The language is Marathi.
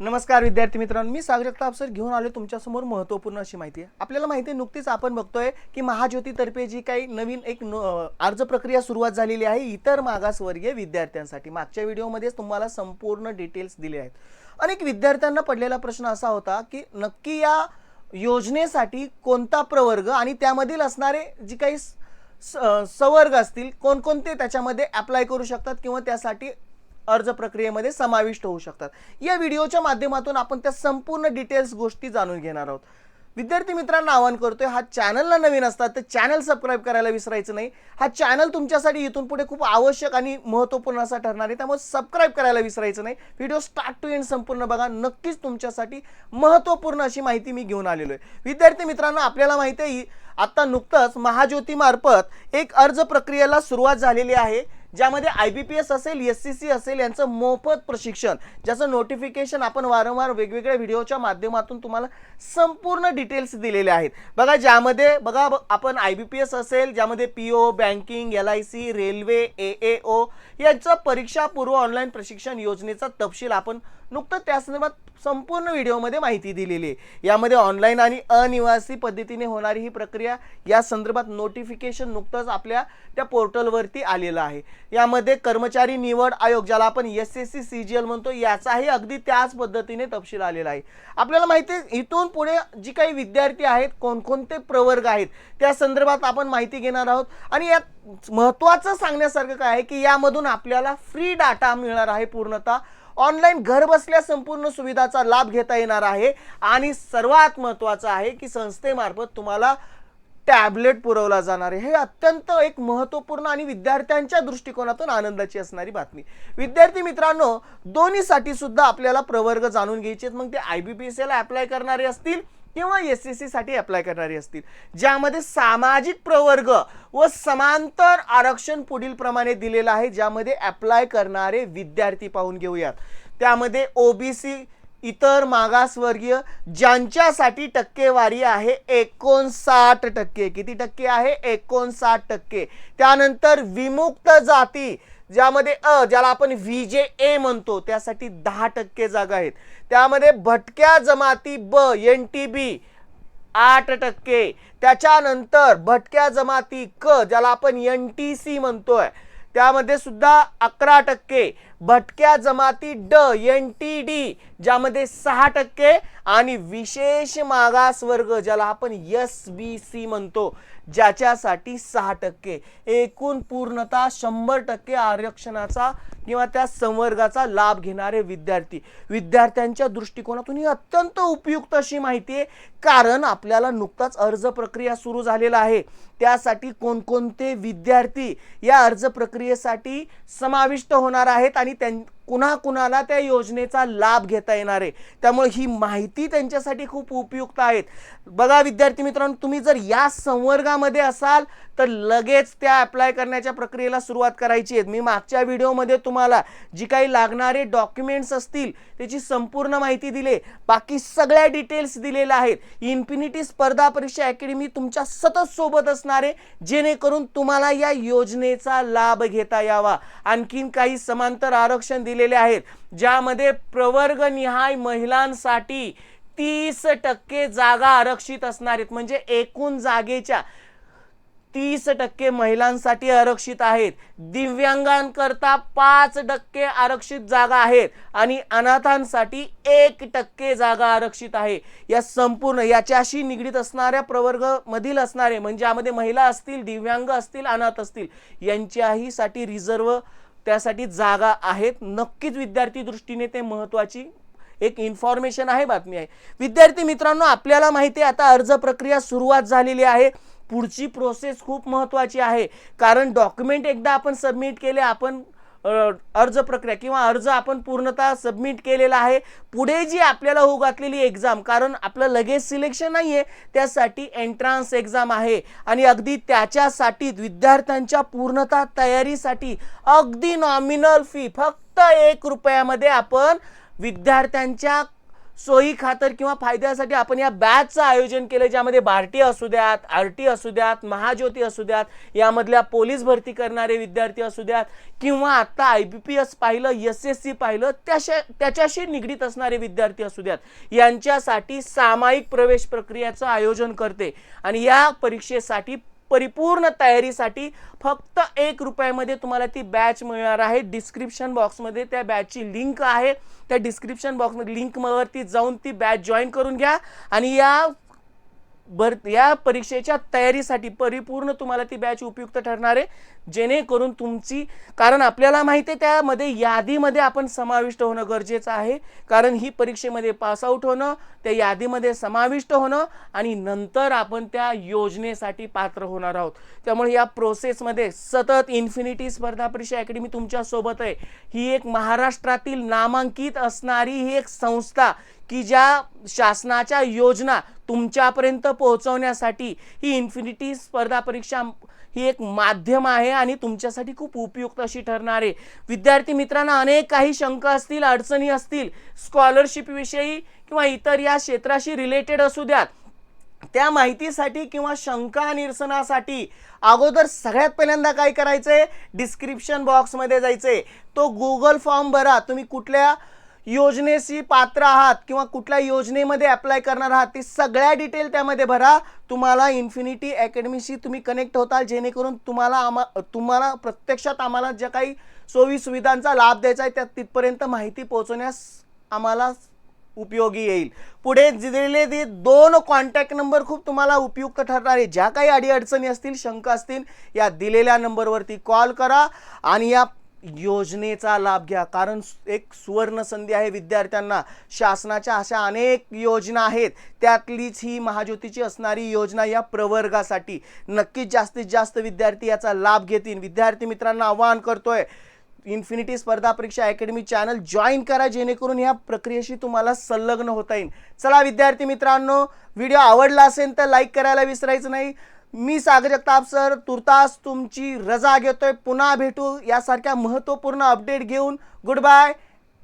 नमस्कार विद्यार्थी मित्रांनो मी सागरता अफसर सर घेऊन आलो तुमच्यासमोर महत्त्वपूर्ण अशी माहिती. आहे आपल्याला माहिती आहे नुकतीच आपण बघतोय की महाज्योतीतर्फे जी काही नवीन एक अर्ज प्रक्रिया सुरुवात झालेली आहे इतर मागासवर्गीय विद्यार्थ्यांसाठी. मागच्या व्हिडिओमध्येच तुम्हाला संपूर्ण डिटेल्स दिले आहेत. अनेक विद्यार्थ्यांना पडलेला प्रश्न असा होता की नक्की या योजनेसाठी कोणता प्रवर्ग आणि त्यामधील असणारे जी काही स- स- सवर्ग असतील कोणकोणते त्याच्यामध्ये अप्लाय करू शकतात किंवा त्यासाठी अर्ज प्रक्रियेमध्ये समाविष्ट होऊ शकतात. या व्हिडिओच्या माध्यमातून आपण त्या संपूर्ण डिटेल्स गोष्टी जाणून घेणार आहोत. विद्यार्थी मित्रांना आवाहन करतोय हा चॅनलला नवीन असतात तर चॅनल सबस्क्राईब करायला विसरायचं नाही. हा चॅनल तुमच्यासाठी इथून पुढे खूप आवश्यक आणि महत्त्वपूर्ण असा ठरणार आहे. त्यामुळे सबस्क्राईब करायला विसरायचं नाही. व्हिडिओ स्टार्ट टू एंड संपूर्ण बघा. नक्कीच तुमच्यासाठी महत्त्वपूर्ण अशी माहिती मी घेऊन आलेलो आहे. विद्यार्थी मित्रांनो आपल्याला माहिती आहे आत्ता नुकतंच महाज्योतीमार्फत एक अर्ज प्रक्रियेला सुरुवात झालेली आहे. ज्यामध्ये आय बी पी एस असेल एस सी सी असेल यांचं मोफत प्रशिक्षण ज्याचं नोटिफिकेशन आपण वारंवार वेगवेगळ्या व्हिडिओच्या माध्यमातून तुम्हाला संपूर्ण डिटेल्स दिलेले आहेत. बघा ज्यामध्ये बघा ब- आपण आय बी पी एस असेल ज्यामध्ये P O banking L I C railway A A O यांचं परीक्षापूर्व ऑनलाईन प्रशिक्षण योजनेचा तपशील आपण नुकतं त्या संदर्भात संपूर्ण व्हिडिओमध्ये माहिती दिलेली आहे. यामध्ये ऑनलाईन आणि अनिवासी पद्धतीने होणारी ही प्रक्रिया या संदर्भात नोटिफिकेशन नुकतंच आपल्या त्या पोर्टलवरती आलेलं आहे. यामध्ये कर्मचारी निवड आयोग ज्याला आपण S S C C G L म्हणतो याचाही अगदी त्याच पद्धतीने तपशील आलेला आहे. आपल्याला माहिती आहे इथून पुढे जी काही विद्यार्थी आहेत कोणकोणते प्रवर्ग आहेत त्या संदर्भात आपण माहिती घेणार आहोत. आणि यात महत्त्वाचं सांगण्यासारखं काय आहे की यामधून आपल्याला फ्री डाटा मिळणार आहे पूर्णतः. ऑनलाईन घर बसल्या संपूर्ण सुविधाचा लाभ घेता येणार आहे. आणि सर्वात महत्त्वाचं आहे की संस्थेमार्फत तुम्हाला टॅबलेट पुरवला जाणार आहे. हे अत्यंत एक महत्त्वपूर्ण आणि विद्यार्थ्यांच्या दृष्टिकोनातून आनंदाची असणारी बातमी. विद्यार्थी मित्रांनो दोन्हीसाठी सुद्धा आपल्याला प्रवर्ग जाणून घ्यायचे आहेत मग ते आय बी पी एस एला अप्लाय करणारे असतील किंवा एस एस सीसाठी अप्लाय करणारी असतील. ज्यामध्ये सामाजिक प्रवर्ग व समांतर आरक्षण पुढील प्रमाणे दिलेलं आहे ज्यामध्ये अप्लाय करणारे विद्यार्थी पाहून घेऊयात. त्यामध्ये ओबीसी इतर मागासवर्गीय ज्यांच्यासाठी टक्केवारी आहे एकोणसाठ टक्के. किती टक्के आहे? एकोणसाठ टक्के. त्यानंतर विमुक्त जाती ज्यामध्ये अ ज्याला आपण व्ही जे ए म्हणतो त्यासाठी दहा टक्के जागा आहेत. त्यामध्ये भटक्या जमाती ब एन टी बी आठ टक्के. त्याच्यानंतर भटक्या जमाती क ज्याला आपण एन टी सी म्हणतोय त्यामध्ये सुद्धा अकरा टक्के. भटक्या जमाती ड एन टी डी ज्यामध्ये सहा टक्के. आणि विशेष मागास वर्ग ज्याला आपण एस बी सी म्हणतो ज्याच्यासाठी सहा टक्के. एकूण पूर्णतः शंभर टक्के आरक्षणाचा किंवा त्या संवर्गाचा लाभ घेणारे विद्यार्थी. विद्यार्थ्यांच्या दृष्टिकोनातून ही अत्यंत उपयुक्त अशी माहिती आहे. कारण आपल्याला नुकताच अर्ज प्रक्रिया सुरू झालेला आहे. त्यासाठी कोणकोणते विद्यार्थी या अर्ज प्रक्रियेसाठी समाविष्ट होणार आहेत आणि त्यां कुणा कुणाला त्या योजनेचा लाभ घेता येणार आहे. त्यामुळे ही माहिती त्यांच्यासाठी खूप उपयुक्त आहेत. बघा विद्यार्थी मित्रांनो तुम्ही जर या संवर्गामध्ये असाल तर लगेच त्या अप्लाय करण्याच्या प्रक्रियेला सुरुवात करायची आहे. मी मागच्या व्हिडिओमध्ये तुम्हाला जी काही लागणारे डॉक्युमेंट्स असतील त्याची संपूर्ण माहिती दिली बाकी सगळ्या डिटेल्स दिलेल्या आहेत. इन्फिनिटी स्पर्धा परीक्षा अकॅडमी तुमच्या सतत सोबत असणारे जेणेकरून तुम्हाला या योजनेचा लाभ घेता यावा. आणखीन काही समांतर आरक्षण दिलेले आहेत ज्यामध्ये प्रवर्ग निहाय महिलांसाठी तीस टक्के जागा आरक्षित असणार आहेत. म्हणजे एकूण जागेच्या तीस टक्के महिलांसाठी आरक्षित आहेत. दिव्यांगांकरता पाच टक्के आरक्षित जागा आहेत आणि अनाथांसाठी एक टक्के जागा आरक्षित आहे. या संपूर्ण याच्याशी निगडीत असणाऱ्या प्रवर्ग मधील असणारे म्हणजे यामध्ये महिला असतील दिव्यांग असतील अनाथ असतील यांच्याही साठी रिझर्व त्यासाठी जागा आहेत. नक्कीच विद्यार्थी दृष्टीने ते महत्वाची एक इन्फॉर्मेशन आहे बातमी आहे. विद्यार्थी मित्रांनो आपल्याला माहिती आहे आता अर्ज प्रक्रिया सुरुवात झालेली आहे. पुढची प्रोसेस खूप महत्त्वाची आहे. कारण डॉक्युमेंट एकदा आपण सबमिट केले आपण अर्ज प्रक्रिया किंवा अर्ज आपण पूर्णतः सबमिट केलेला आहे पुढे जी आपल्याला होऊ घातलेली एक्झाम कारण आपलं लगेच सिलेक्शन नाही आहे त्यासाठी एंट्रान्स एक्झाम आहे. आणि अगदी त्याच्यासाठी विद्यार्थ्यांच्या पूर्णतः तयारीसाठी अगदी नॉमिनल फी फक्त एक रुपयामध्ये आपण विद्यार्थ्यांच्या सोयी खातर किंवा फायद्यासाठी आपण या बॅचचं आयोजन केलं ज्यामध्ये बार्टी असू द्यात आर टी असू द्यात महाज्योती असू द्यात यामधल्या पोलीस भरती करणारे विद्यार्थी असू द्यात किंवा आत्ता आय बी पी एस पाहिलं एस एस सी पाहिलं त्याशा त्याच्याशी निगडीत असणारे विद्यार्थी असू द्यात यांच्यासाठी सामायिक प्रवेश प्रक्रियेचं आयोजन करते. आणि या परीक्षेसाठी परिपूर्ण तयारीसाठी फक्त एक रुपयामध्ये तुम्हाला ती बॅच मिळणार आहे. डिस्क्रिप्शन बॉक्समध्ये त्या बॅचची लिंक आहे. त्या डिस्क्रिप्शन बॉक्समध्ये लिंकवरती जाऊन ती बॅच जॉईन करून घ्या. आणि या बर या परीक्षेच्या तयारीसाठी परिपूर्ण तुम्हाला ती बॅच उपयुक्त ठरणार आहे. जेणेकरून तुमची कारण आपल्याला माहिती आहे त्यामध्ये यादीमध्ये आपण समाविष्ट होणं गरजेचं आहे. कारण ही परीक्षेमध्ये पासआउट होणं त्या यादीमध्ये समाविष्ट होणं आणि नंतर आपण त्या योजनेसाठी पात्र होणार आहोत. त्यामुळे या प्रोसेसमध्ये सतत इन्फिनिटी स्पर्धा परीक्षा अकॅडमी तुमच्यासोबत आहे. ही एक महाराष्ट्रातील नामांकित असणारी ही एक संस्था की ज्या शासनाच्या योजना तुमच्यापर्यंत पोहोचवण्यासाठी ही इन्फिनिटी स्पर्धा परीक्षा ही एक माध्यम आहे आणि तुमच्यासाठी खूप उपयुक्त अशी ठरणार आहे. विद्यार्थी मित्रांना अनेक काही शंका असतील अडचणी असतील स्कॉलरशिपविषयी किंवा इतर या क्षेत्राशी रिलेटेड असू द्यात त्या माहितीसाठी किंवा शंका निरसनासाठी अगोदर सगळ्यात पहिल्यांदा काय करायचंय? डिस्क्रिप्शन बॉक्समध्ये जायचंय. तो गुगल फॉर्म भरा. तुम्ही कुठल्या योजनेशी पात्र आहात किंवा कुठल्या योजनेमध्ये अप्लाय करणार आहात ते सगळ्या डिटेल त्यामध्ये भरा. तुम्हाला इन्फिनिटी अकॅडमीशी तुम्ही कनेक्ट होताल जेणेकरून तुम्हाला आम्हा तुम्हाला प्रत्यक्षात आम्हाला ज्या काही सोयी सुविधांचा लाभ द्यायचा आहे त्या तिथपर्यंत माहिती पोहोचवण्यास आम्हाला उपयोगी येईल. पुढे दिलेले दोन कॉन्टॅक्ट नंबर खूप तुम्हाला उपयुक्त ठरणार आहे. ज्या काही अडीअडचणी असतील शंका असतील या दिलेल्या नंबरवरती कॉल करा. आणि या योजनेचा लाभ घ्या. कारण एक सुवर्ण संधी आहे विद्यार्थ्यांना. शासनाच्या अशा अनेक योजना आहेत. त्यातलीच ही महाज्योतीची असणारी योजना या प्रवर्गासाठी. नक्कीच जास्तीत जास्त विद्यार्थी याचा लाभ घेतील. विद्यार्थी मित्रांना आवाहन करतोय. इन्फिनिटी स्पर्धा परीक्षा अकॅडमी चॅनल जॉईन करा जेणेकरून ह्या प्रक्रियेशी तुम्हाला संलग्न होता येईल. चला विद्यार्थी मित्रांनो व्हिडिओ आवडला असेल तर लाईक करायला विसरायचं नाही. मी सागर जगताप सर तुर्तास तुमची रजा घेतोय. पुन्हा भेटू यासारख्या महत्त्वपूर्ण अपडेट घेऊन. Good bye